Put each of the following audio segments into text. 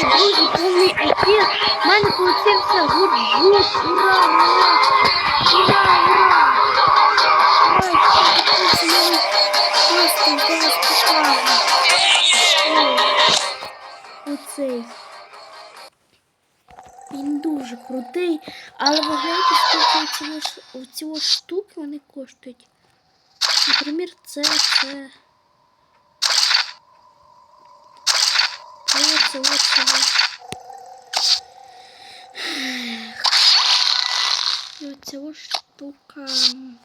Друзі, повний ефір. У мене получився гурджут. Ура, ура! Ура, ура! Оцей. Він дуже крутий, але ви знаєте, скільки ж- оці штуки вони коштують. Наприклад, це, це. Це, це, це, це. І оця ось штука. м,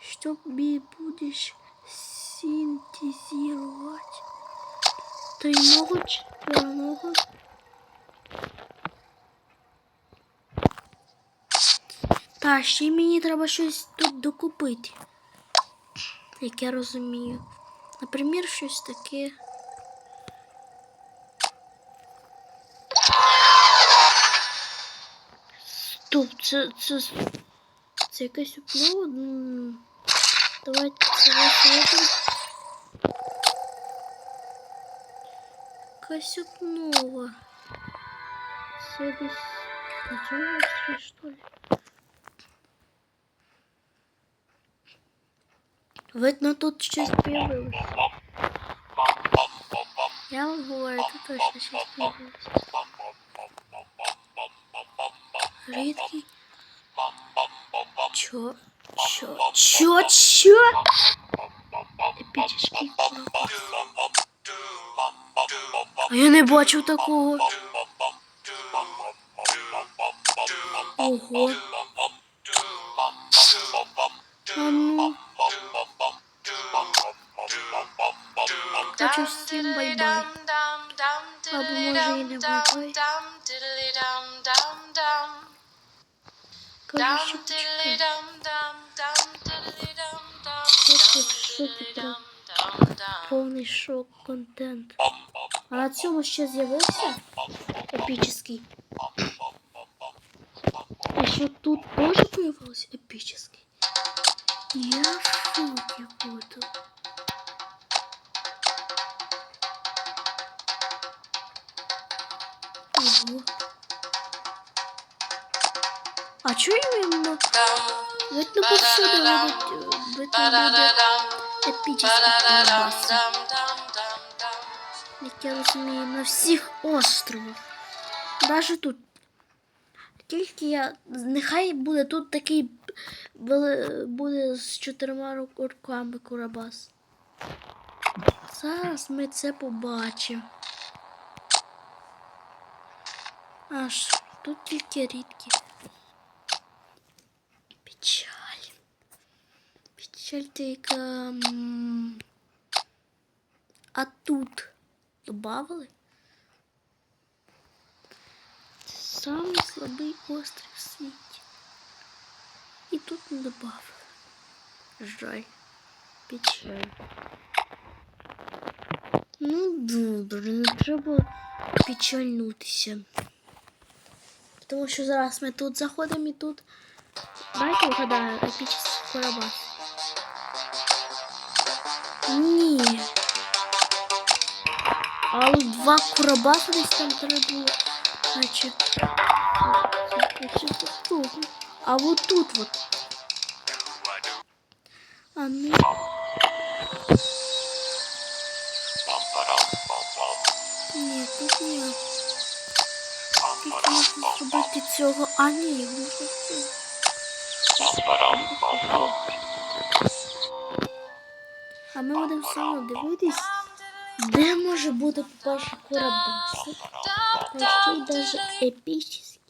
Що тобі будеш синтезувати? Тройного, четверного. Та, ще й мені треба щось тут докупити. Як я розумію. Наприклад, щось таке. це, це, це якась обнова? М, Давайте це висвітлимо. Якась обнова. Це десь на цьому острові, що ли? Видно, тут щось появилось. Я вам говорю, тут точно щось появилось. Рідкий. Чо? Чо? Чо? Чо? Епічний. А я не бачив такого. Ого. А ну. Хочу всім бай-бай. Або може і не бай-бай. Прям. Повний шок контент. А на цьому ще з'явився епічний. А що тут теж появилось епічний? Я шокі буду. Ого. А чого іменно? Видно повсюди е, видно буде епічний колбас. Як я розумію, на всіх островах. Даже тут. Тільки я. Нехай буде тут такий буде з чотирма руками Курабас. Зараз ми це побачимо. Аж тут тільки рідкі. Печаль. Печаль ти А тут добавили? Самий слабий острів в світі. І тут не добавили. Жаль. Печаль. Ну, добре, не треба печальнутися. Тому що зараз ми тут заходимо і тут. Давайте вгадаю, епічний корабас. Ні. Але два корабаса десь там треба було. Значить. значить, тут. А вот тут вот. А ну. Ні, тут ні. Тут можна зробити цього. А ні, його можна зробити. А ми будемо одно дивитись, де може бути, по-перше, корабаси, та ще й даже епічний.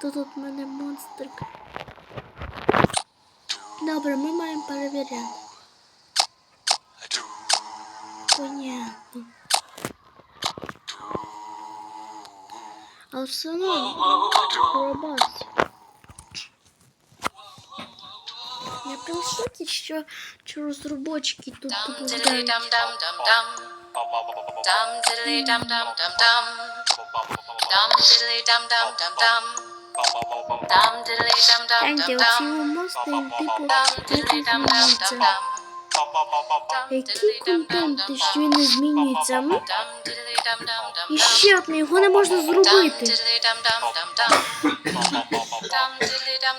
Тут в мене монстрик. Добре, ми маємо перевіряти. Понятно. Але все одно корабас. Я прям в шокі, що, що розробочки тут dum Гляньте, dum оці dum. монстри, типу, Dum Який контент, що він не змінюється? Ну, і ще одне, його не можна зробити.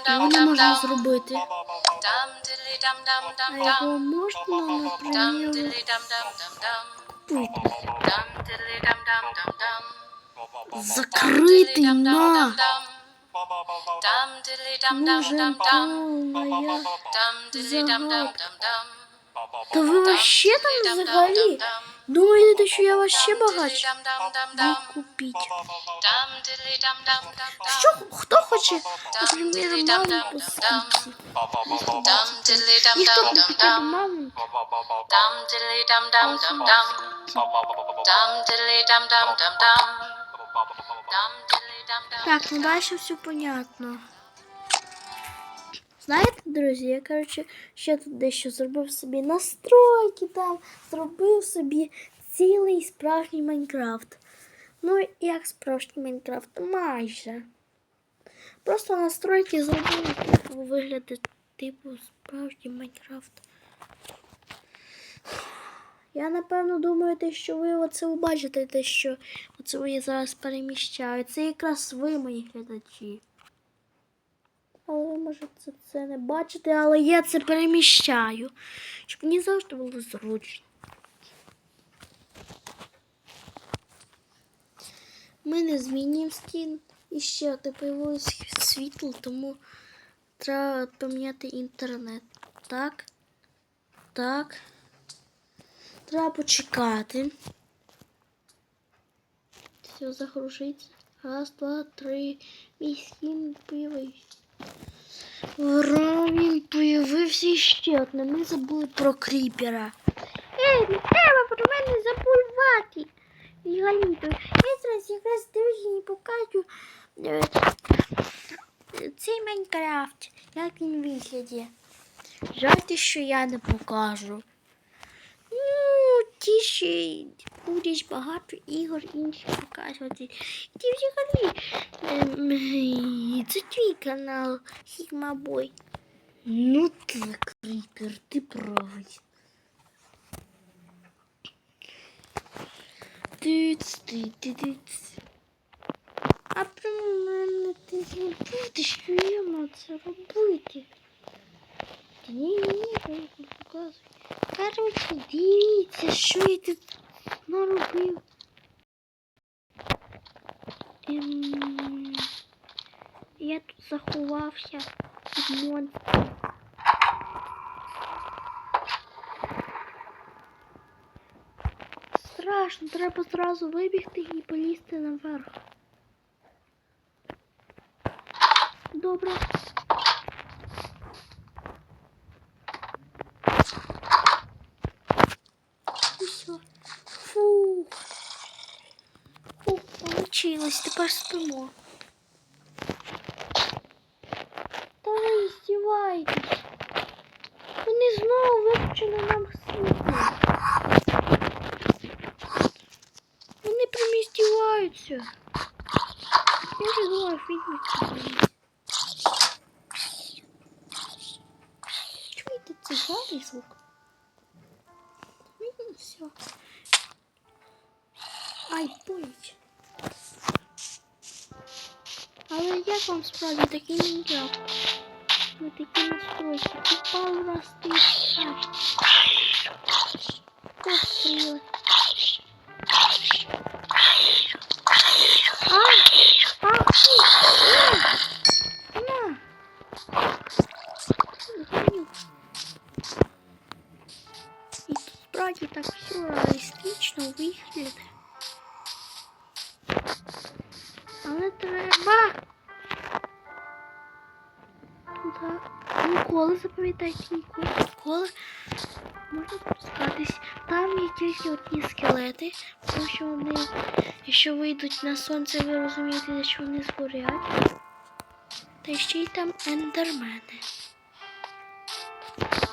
Його не можна зробити. А його можна, наприклад, купити. Закритий на. Може, dum dum. моя. Та ви вообще там взагалі? Думаєте, що я вообще багач? Ну, купіть. Що, хто хоче, наприклад, маму по скидці? Ніхто хоче маму Так, ну далі все понятно. Знаєте, друзі, я, коротше, ще тут дещо зробив собі настройки там, зробив собі цілий справжній Майнкрафт. Ну, як справжній Майнкрафт, майже. Просто настройки зробив типу, вигляди типу справжній Майнкрафт. Я напевно думаю, те, що ви оце побачите, те, що оце ви зараз переміщають. Це якраз ви, мої глядачі. Але ви можете це, не бачити, але я це переміщаю. Щоб мені завжди було зручно. Ми не змінюємо стін. І ще те появилось світло, тому треба поміняти інтернет. Так. Так. Треба почекати. Все загружиться. Раз, два, три. Мій скін появився. Ура, він появився і ще одне. Ми забули про кріпера. Ей, не треба про мене забувати. Галіто, я зараз якраз друзі покажу е, цей Майнкрафт, як він виглядає. Жаль, що я не покажу. Ну, ті будеш багато ігор інші показувати. Ти взагалі ем, це твій канал Sigma Ну так, Кріпер, ти правий. Тиць, ти, ти, тиць. А про мене ти не будеш вільно це робити. Ні, ні, ні, не показую. Короче, дивіться, що я тут наробив. Ем, я тут заховався від монстрів. Страшно, треба зразу вибігти і полізти наверх. Добре. І все. Фух. Фух, получилось. Тепер спимо. Та ви здіваєтесь. Вони знову виключили нам світло. Вони прям здіваються. Я вже думаю, фільм. Чуєте цей гарний звук? Все. Ай, болить. Але як вам справді такий Мінecraft? Ви такі настройки. Тут пару раз ти Постріли. Ай! Ніколи запам'ятайте, ніколи, можна спускатись. Там є тільки одні скелети, тому що вони, якщо вийдуть на сонце, ви розумієте, що вони згорять. Та ще й там ендермени.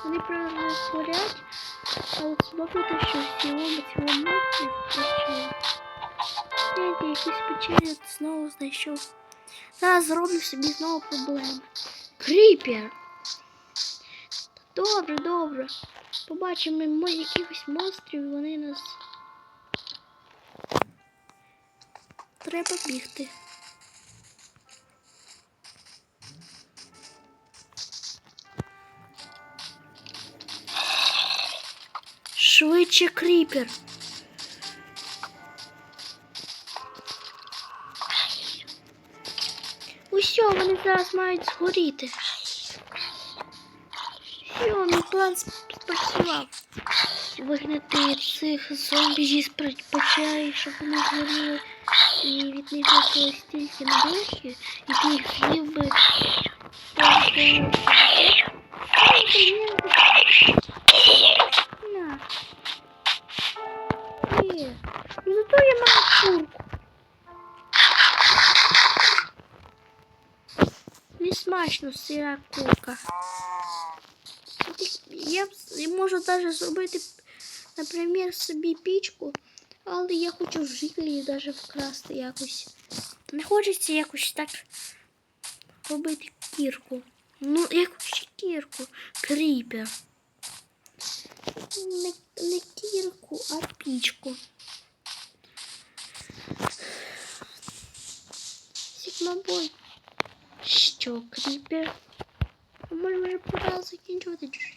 Вони правильно згорять, це добре, те, що в цілому цілому не включили. Я якусь печерю знову знайшов. Зараз зроблю собі знову проблеми. Кріпер! Добре, добре. побачимо може якихось монстрів, вони нас. Треба бігти. Швидше кріпер. Усьо, вони зараз мають згоріти. Все, мій план сп- спрацював. Вигнати цих зомбі зі спочай, щоб вони згоріли і від них лишилось стільки надихи, і ти їх з'їв би. просто- На. Є. Ну зато я маю курку. Не смачно сира курка. Я б с- можу навіть зробити, наприклад, собі пічку, але я хочу в жителі навіть вкрасти якось. Не хочеться якось так робити кірку. Ну, якусь кірку. Кріпер. Не, не кірку, а пічку. Сігмабой. Що, кріпер? А може вже пора закінчувати чуть-чуть.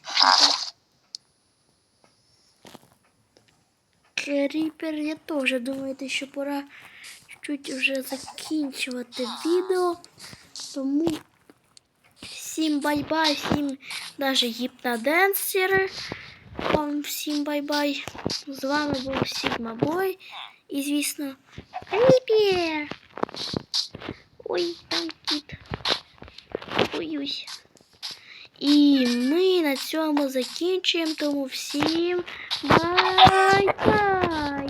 Кріпер, я теж думаю, що пора чуть вже закінчувати відео. Тому всім бай-бай, всім даже гіпноденсери. Вам всім бай-бай. З вами був Сігма Бой. І, звісно, Кріпер. Ой, там кіт. Боюсь. І ми на цьому закінчуємо. Тому всім бай-бай!